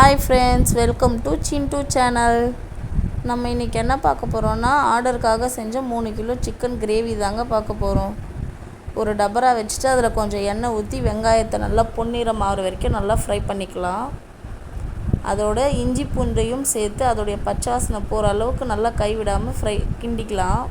Hi friends welcome to Sintu channel நம்ம இன்றைக்கி என்ன பார்க்க போகிறோன்னா ஆர்டருக்காக செஞ்ச மூணு கிலோ சிக்கன் கிரேவி தாங்க பார்க்க போகிறோம் ஒரு டபரா வச்சுட்டு அதில் கொஞ்சம் எண்ணெய் ஊற்றி வெங்காயத்தை நல்லா பொன்னிறம் ஆகிற வரைக்கும் நல்லா ஃப்ரை பண்ணிக்கலாம். அதோட இஞ்சி பூண்டையும் சேர்த்து அதோடைய பச்சாசனை போகிற அளவுக்கு நல்லா கைவிடாமல் ஃப்ரை கிண்டிக்கலாம்.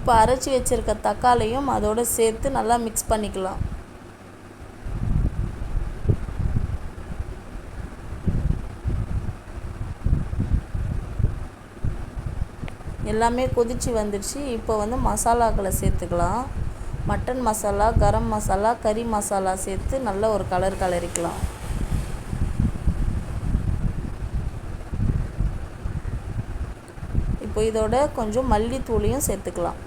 இப்போ அரைச்சி வச்சுருக்க தக்காளியும் அதோடு சேர்த்து நல்லா மிக்ஸ் பண்ணிக்கலாம். எல்லாமே கொதித்து வந்துடுச்சு இப்போ வந்து மசாலாக்களை சேர்த்துக்கலாம். மட்டன் மசாலா கரம் மசாலா கறி மசாலா சேர்த்து நல்ல ஒரு கலர் கலரிக்கலாம். இப்போ இதோட கொஞ்சம் மல்லித்தூளையும் சேர்த்துக்கலாம்.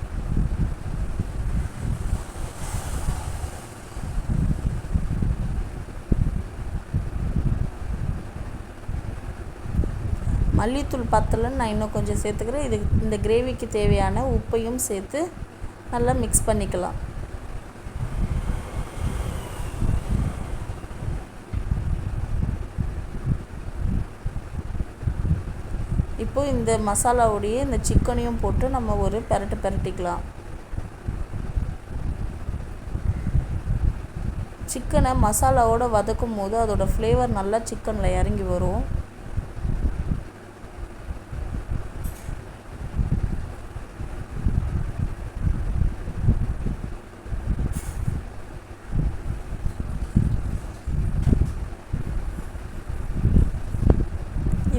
மல்லித்தூள் பத்தலன்னு நான் இன்னும் கொஞ்சம் சேர்த்துக்கிறேன். இது இந்த கிரேவிக்கு தேவையான உப்பையும் சேர்த்து நல்லா மிக்ஸ் பண்ணிக்கலாம். இப்போது இந்த மசாலாவுடைய இந்த சிக்கனையும் போட்டு நம்ம ஒரு பெரட்டு பெரட்டிக்கலாம். சிக்கனை மசாலாவோடு வதக்கும் போது அதோடய ஃப்ளேவர் நல்லா சிக்கனில் இறங்கி வரும்.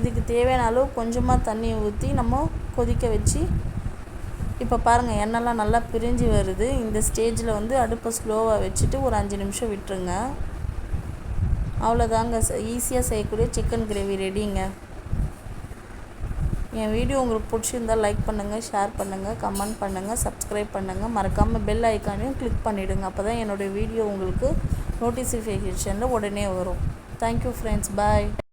இதுக்கு தேவையான அளவு கொஞ்சமாக தண்ணி ஊற்றி நம்ம கொதிக்க வச்சு இப்போ பாருங்கள் எண்ணெய்லாம் நல்லா பிரிஞ்சு வருது. இந்த ஸ்டேஜில் வந்து அடுப்பை ஸ்லோவாக வச்சுட்டு ஒரு அஞ்சு நிமிஷம் விட்டுருங்க. அவ்வளோதாங்க ஈஸியாக செய்யக்கூடிய சிக்கன் கிரேவி ரெடிங்க என் வீடியோ உங்களுக்கு பிடிச்சிருந்தால் லைக் பண்ணுங்கள் ஷேர் பண்ணுங்கள் கமெண்ட் பண்ணுங்கள் சப்ஸ்கிரைப் பண்ணுங்கள் மறக்காமல் பெல் ஐக்கானையும் கிளிக் பண்ணிவிடுங்க அப்போ தான் என்னுடைய வீடியோ உங்களுக்கு நோட்டிஃபிகேஷனில் உடனே வரும். Thank you friends bye